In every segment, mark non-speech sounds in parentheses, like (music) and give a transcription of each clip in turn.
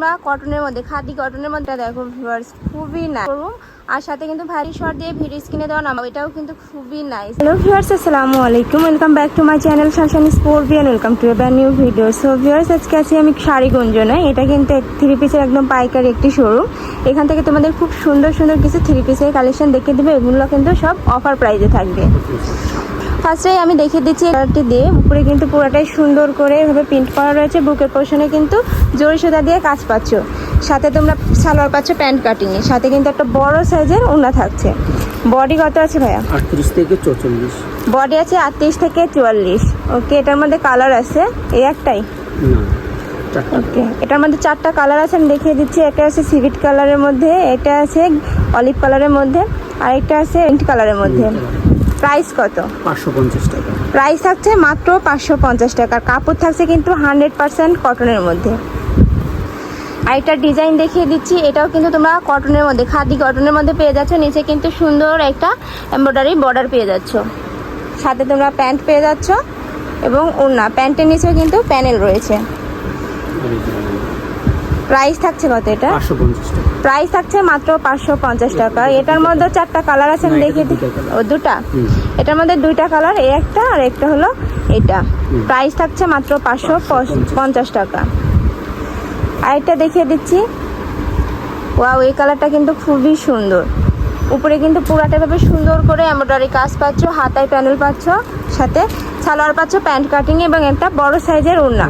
আমরা কটনের মধ্যে খাদি কটনের মধ্যে, দেখো ভিউয়ার্স খুবই না শোরুম আর সাথে কিন্তু ভারী শর্ট দিয়ে ভিডিও স্ক্রিনে দেওয়া নাম, এটাও কিন্তু খুবই নাইস হ্যালো ভিউয়ার্স আসসালামু আলাইকুম। Welcome back to my channel Shasan sport Beant welcome to brand new video so viewers আজকে আছি আমি শাড়ি গুঞ্জনে। এটা কিন্তু থ্রি পিসের একদম পাইকারি একটি শোরুম এখান থেকে তোমাদের খুব সুন্দর সুন্দর কিছু থ্রি পিসের কালেকশন দেখে দেবে। এগুলো কিন্তু সব অফার প্রাইজে থাকবে। ফার্স্টেই আমি দেখিয়ে দিচ্ছি কালারটি দিয়ে। উপরে কিন্তু পুরোটাই সুন্দর করে এভাবে প্রিন্ট করা রয়েছে। বুকের পোর্শনে কিন্তু জরি সুতা দিয়ে কাজ পাচ্ছ। সাথে তোমরা সালোয়ার পাচ্ছ প্যান্ট কাটিংয়ে সাথে কিন্তু একটা বড় সাইজের ওনা থাকছে। বডি কত আছে ভাইয়া? আটত্রিশ থেকে চৌচল্লিশ। বডি আছে আটত্রিশ থেকে চুয়াল্লিশ। ওকে এটার মধ্যে কালার আছে? এই একটাই? ওকে এটার মধ্যে চারটা কালার আছে। আমি দেখিয়ে দিচ্ছি। একটা আছে সিভিট কালারের মধ্যে এটা আছে অলিভ কালারের মধ্যে আর একটা আছে ইন্ট কালারের মধ্যে। প্রাইস কত? পাঁচশো পঞ্চাশ টাকা। প্রাইস থাকছে মাত্র পাঁচশো পঞ্চাশ টাকার কাপড় থাকছে কিন্তু হান্ড্রেড পার্সেন্ট কটনের মধ্যে। আরেকটা ডিজাইন দেখিয়ে দিচ্ছি এটাও কিন্তু তোমরা কটনের মধ্যে খাদি কটনের মধ্যে পেয়ে যাচ্ছ। নিচে কিন্তু সুন্দর একটা এমব্রয়ডারি বর্ডার পেয়ে যাচ্ছ। সাথে তোমরা প্যান্ট পেয়ে যাচ্ছ এবং ওড়না। প্যান্টের নিচেও কিন্তু প্যানেল রয়েছে। প্রাইস থাকছে কত এটা? প্রাইস থাকছে মাত্র পাঁচশো পঞ্চাশ টাকা। এটার মধ্যে চারটা কালার আছে আমি দেখিয়ে দিই ও দুটা? এটার মধ্যে দুইটা কালার এই একটা আর একটা হলো এটা। প্রাইস থাকছে মাত্র পাঁচশো 550 পঞ্চাশ টাকা। আরেকটা দেখিয়ে দিচ্ছি। ওয়াও এই কালারটা কিন্তু খুবই সুন্দর। উপরে কিন্তু পুরাটা ভাবে সুন্দর করে এমব্রয়ডারি কাজ পাচ্ছ হাতায় প্যানেল পাচ্ছ সাথে সালোয়ার পাচ্ছ প্যান্ট কাটিং এবং একটা বড় সাইজের ওড়না।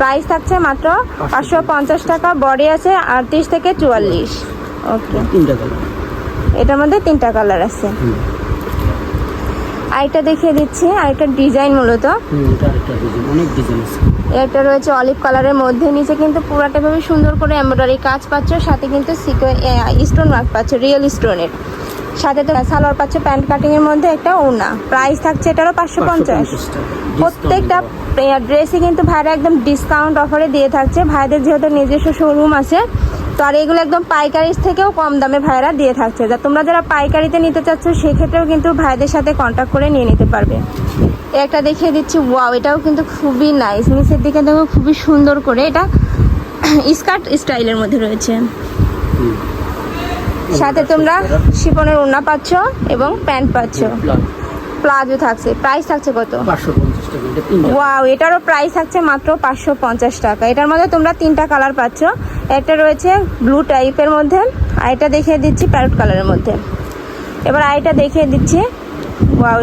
প্রাইস থাকছে মাত্র পাঁচশো পঞ্চাশ টাকা বডি আছে আটত্রিশ থেকে চুয়াল্লিশ। ওকে এটার মধ্যে তিনটা কালার আছে। আরেকটা দেখিয়ে দিচ্ছি আরেকটা ডিজাইন মূলত। এটা আরেকটা ডিজাইন অনেক ডিজাইন আছে। একটা রয়েছে অলিভ কালারের মধ্যে নিচে কিন্তু পুরাটা ভাবে সুন্দর করে এমব্রয়ডারি কাজ পাচ্ছ সাথে কিন্তু স্টোন ওয়ার্ক পাচ্ছ রিয়েল স্টোনের সাথে তো সালোয়ার পাচ্ছ প্যান্ট কাটিং এর মধ্যে একটা ওনা প্রাইস থাকছে এটারও পাঁচশো পঞ্চাশ। প্রত্যেকটা ড্রেসই কিন্তু ভাইরা একদম ডিসকাউন্ট অফারে দিয়ে থাকছে। ভাইদের যেহেতু নিজস্ব শোরুম আছে তো আর এগুলো একদম পাইকারির থেকেও কম দামে ভাইরা দিয়ে থাকছে। যা তোমরা যারা পাইকারিতে নিতে চাচ্ছ সেক্ষেত্রেও কিন্তু ভাইদের সাথে কন্ট্যাক্ট করে নিয়ে নিতে পারবে। একটা দেখিয়ে দিচ্ছি ওয়াও এটাও কিন্তু খুবই নাইস নিচের দিকে দেখো খুবই সুন্দর করে এটা (clears throat) স্কার্ট স্টাইলের মধ্যে রয়েছে। সাথে তোমরা শিপনের ওড়না পাচ্ছ এবং প্যান্ট পাচ্ছ। প্লাজো থাকছে। প্রাইস থাকছে কত? ওয়াও এটারও প্রাইস থাকছে মাত্র পাঁচশো পঞ্চাশ টাকা। এটার মধ্যে তোমরা তিনটা কালার পাচ্ছ। একটা রয়েছে ব্লু টাইপের মধ্যে আর এটা দেখিয়ে দিচ্ছি প্যারট কালারের মধ্যে। এবার আইটা দেখিয়ে দিচ্ছি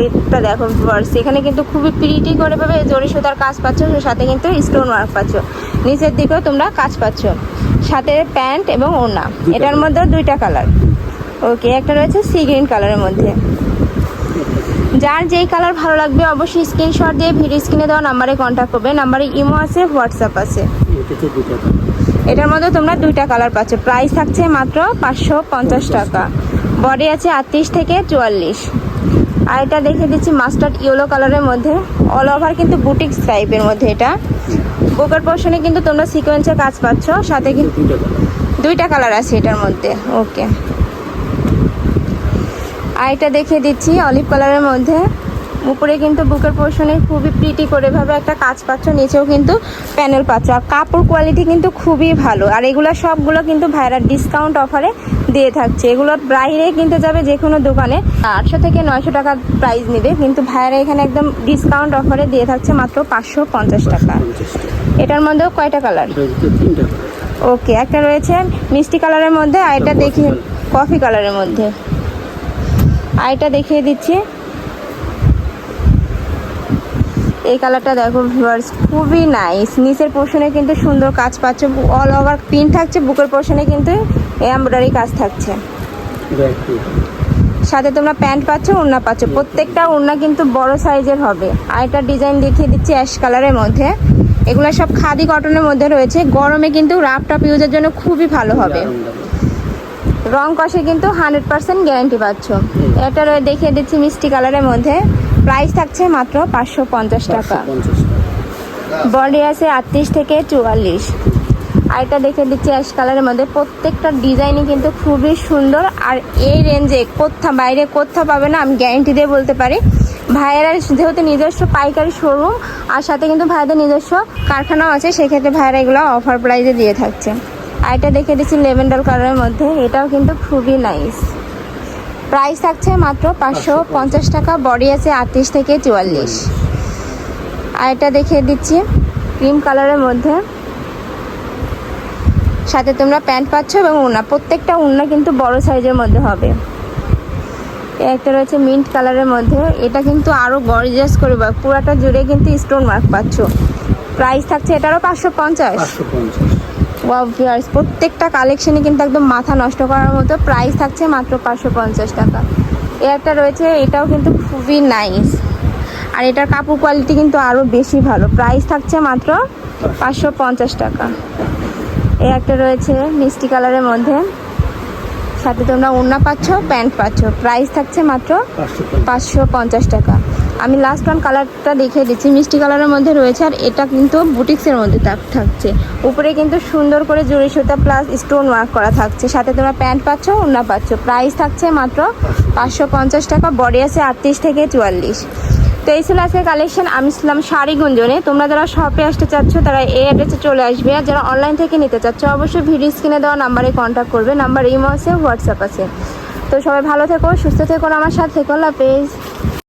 এটা দেখো ভার্স এখানে কিন্তু খুবই প্রিটি করে পাবে জরি সুতার কাজ পাচ্ছ সাথে কিন্তু স্টোন ওয়ার্ক পাচ্ছ। নিচের দিকেও তোমরা কাজ পাচ্ছ। সাথে প্যান্ট এবং ওড়না। দুইটা এটার মধ্যে দুইটা কালার ওকে একটা রয়েছে সি গ্রিন কালারের মধ্যে। যার যেই কালার ভালো লাগবে অবশ্যই স্ক্রিনশট দিয়ে ভিডিও স্ক্রিনে দেওয়া নাম্বারে কন্ট্যাক্ট করবে। নাম্বারে ইমো আছে হোয়াটসঅ্যাপ আছে। এটার মধ্যে তোমরা দুইটা কালার পাচ্ছ। প্রাইস থাকছে মাত্র পাঁচশো পঞ্চাশ টাকা। বডি আছে আটত্রিশ থেকে চুয়াল্লিশ। আর এটা দেখে দিচ্ছি মাস্টার্ড ইয়েলো কালারের মধ্যে। অল ওভার কিন্তু বুটিক্স টাইপের মধ্যে এটা। বুকের পোর্শনে কিন্তু তোমরা সিকোয়েন্সে কাজ পাচ্ছ সাথে কিন্তু দুইটা কালার আছে এটার মধ্যে ওকে আর এটা দেখে দিচ্ছি অলিভ কালারের মধ্যে। উপরে কিন্তু বুকের পোর্শনে খুবই প্রিটি করে ভাবে একটা কাজ পাচ্ছ নিচেও কিন্তু প্যানেল পাচ্ছ আর কাপড় কোয়ালিটি কিন্তু খুবই ভালো। আর এগুলো সবগুলো কিন্তু ভাইরা ডিসকাউন্ট অফারে দিয়ে থাকছে। এগুলো বাইরে কিনতে যাবে যে কোনো দোকানে। আটশো থেকে নয়শো টাকা প্রাইস নেবে। কিন্তু ভাইরা এখানে একদম ডিসকাউন্ট অফারে দিয়ে থাকছে মাত্র পাঁচশো পঞ্চাশ টাকা। এটার মধ্যেও কয়টা কালার ওকে একটা রয়েছে মিষ্টি কালারের মধ্যে আর এটা কফি দেখি কফি কালারের মধ্যে। আর এটা দেখিয়ে দিচ্ছি। এই কালারটা দেখো ভিউয়ার্স খুবই নাইস নিচের পোর্শনে কিন্তু সুন্দর কাজ পাচ্ছ অল ওভার প্রিন্ট থাকছে বুকের পোর্শনে কিন্তু এমব্রয়ডারি কাজ থাকছে। সাথে তোমরা প্যান্ট পাচ্ছ ওড়না পাচ্ছ প্রত্যেকটা ওড়না কিন্তু বড় সাইজের হবে। আর এটা ডিজাইন দেখিয়ে দিচ্ছি অ্যাশ কালারের মধ্যে। এগুলো সব খাদি কটনের মধ্যে রয়েছে গরমে কিন্তু রাফ টাপ ইউজের জন্য খুবই ভালো হবে। রং কষে কিন্তু হান্ড্রেড পার্সেন্ট গ্যারান্টি পাচ্ছ। এটা রয়ে দেখিয়ে দিচ্ছি মিষ্টি কালারের মধ্যে। প্রাইস থাকছে মাত্র পাঁচশো পঞ্চাশ টাকা। বডি আছে আটত্রিশ থেকে চুয়াল্লিশ। আর এটা দেখে দিচ্ছি অ্যাশ কালারের মধ্যে। প্রত্যেকটা ডিজাইনই কিন্তু খুবই সুন্দর। আর এই রেঞ্জে কোথা বাইরে কোথা পাবে না আমি গ্যারেন্টি দিয়ে বলতে পারি। ভাইয়েরা যেহেতু নিজস্ব পাইকারি শোরুম আর সাথে কিন্তু ভাইদের নিজস্ব কারখানাও আছে সেক্ষেত্রে ভাইয়েরা এগুলো অফার প্রাইজে দিয়ে থাকছে। আর এটা দেখে দিচ্ছি লেভেন্ডার কালারের মধ্যে। এটাও কিন্তু খুবই নাইস প্রাইস থাকছে মাত্র পাঁচশো পঞ্চাশ। টাকা বডি আছে আটত্রিশ থেকে চুয়াল্লিশ। আর এটা দেখিয়ে দিচ্ছি ক্রিম কালারের মধ্যে। সাথে তোমরা প্যান্ট পাচ্ছ এবং উন্না প্রত্যেকটা উন্না কিন্তু বড় সাইজের মধ্যে হবে। একটা রয়েছে মিন্ট কালারের মধ্যে। এটা কিন্তু আরও গর্জিয়াস করে বা পুরাটা জুড়ে কিন্তু স্টোন মার্ক পাচ্ছ। প্রাইস থাকছে এটারও পাঁচশো পঞ্চাশ। ওয়াও ভিউয়ার্স প্রত্যেকটা কালেকশনই কিন্তু একদম মাথা নষ্ট করার মতো প্রাইস থাকছে মাত্র পাঁচশো পঞ্চাশ টাকা। এ একটা রয়েছে এটাও কিন্তু খুবই নাইস আর এটার কাপড় কোয়ালিটি কিন্তু আরও বেশি ভালো। প্রাইস থাকছে মাত্র পাঁচশো পঞ্চাশ টাকা। এ একটা রয়েছে মিষ্টি কালারের মধ্যে। সাথে তোমরা ওড়না পাচ্ছ প্যান্ট পাচ্ছ। প্রাইস থাকছে মাত্র পাঁচশো পঞ্চাশ টাকা। আমি লাস্ট ওয়ান কালারটা দেখিয়ে দিচ্ছি, মিষ্টি কালারের মধ্যে রয়েছে আর এটা কিন্তু বুটিক্সের মধ্যে থাক- থাকছে। উপরে কিন্তু সুন্দর করে জুড়ি সুতা প্লাস স্টোন ওয়ার্ক করা থাকছে। সাথে তোমরা প্যান্ট পাচ্ছ, ওড়না পাচ্ছ। প্রাইস থাকছে মাত্র পাঁচশো পঞ্চাশ টাকা বডি আছে আটত্রিশ থেকে চুয়াল্লিশ। তো এই ছিল আজকে কালেকশন আমি ছিলাম শাড়ি গুঞ্জনে। তোমরা যারা শপে আসতে চাচ্ছ, তারা এই অ্যাড্রেসে চলে আসবে। আর যারা অনলাইন থেকে নিতে চাচ্ছ, অবশ্যই ভিডিও স্ক্রিনে দেওয়া নাম্বারে কন্ট্যাক্ট করবে। নাম্বার ইমো আছে হোয়াটসঅ্যাপ আছে। তো সবাই ভালো থেকো, সুস্থ থেকো আমার সাথে থেকো। হাফেজ।